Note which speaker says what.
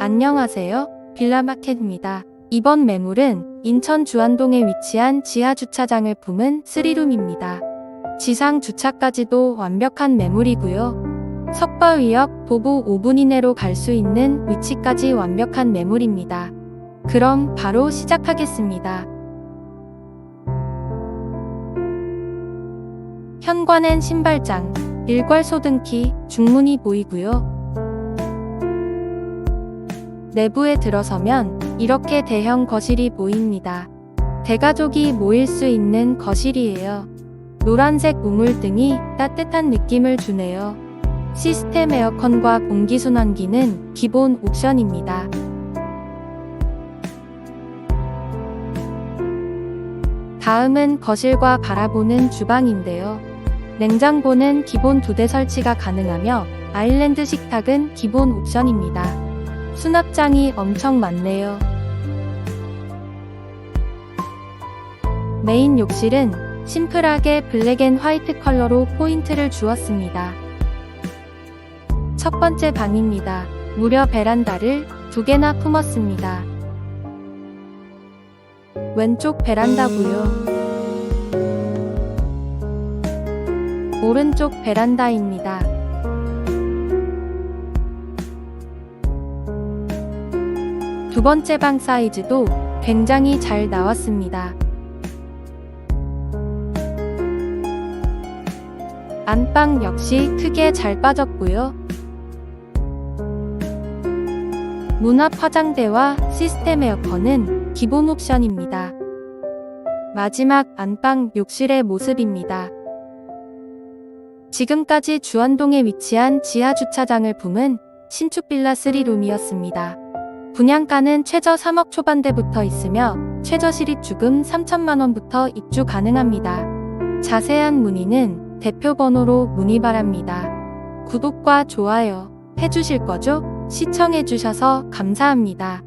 Speaker 1: 안녕하세요. 빌라마켓입니다. 이번 매물은 인천 주안동에 위치한 지하 주차장을 품은 3룸입니다. 지상 주차까지도 완벽한 매물이고요. 석바위역 도보 5분 이내로 갈 수 있는 위치까지 완벽한 매물입니다. 그럼 바로 시작하겠습니다. 현관엔 신발장, 일괄 소등키, 중문이 보이고요. 내부에 들어서면 이렇게 대형 거실이 보입니다. 대가족이 모일 수 있는 거실이에요. 노란색 우물등이 따뜻한 느낌을 주네요. 시스템 에어컨과 공기순환기는 기본 옵션입니다. 다음은 거실과 바라보는 주방인데요. 냉장고는 기본 두 대 설치가 가능하며 아일랜드 식탁은 기본 옵션입니다. 수납장이 엄청 많네요. 메인 욕실은 심플하게 블랙 앤 화이트 컬러로 포인트를 주었습니다. 첫 번째 방입니다. 무려 베란다를 두 개나 품었습니다. 왼쪽 베란다고요. 오른쪽 베란다입니다. 두 번째 방 사이즈도 굉장히 잘 나왔습니다. 안방 역시 크게 잘 빠졌고요. 문앞 화장대와 시스템 에어컨은 기본 옵션입니다. 마지막 안방 욕실의 모습입니다. 지금까지 주안동에 위치한 지하 주차장을 품은 신축 빌라 3룸이었습니다. 분양가는 최저 3억 초반대부터 있으며 최저 실입 주금 3천만 원부터 입주 가능합니다. 자세한 문의는 대표 번호로 문의 바랍니다. 구독과 좋아요 해주실 거죠? 시청해주셔서 감사합니다.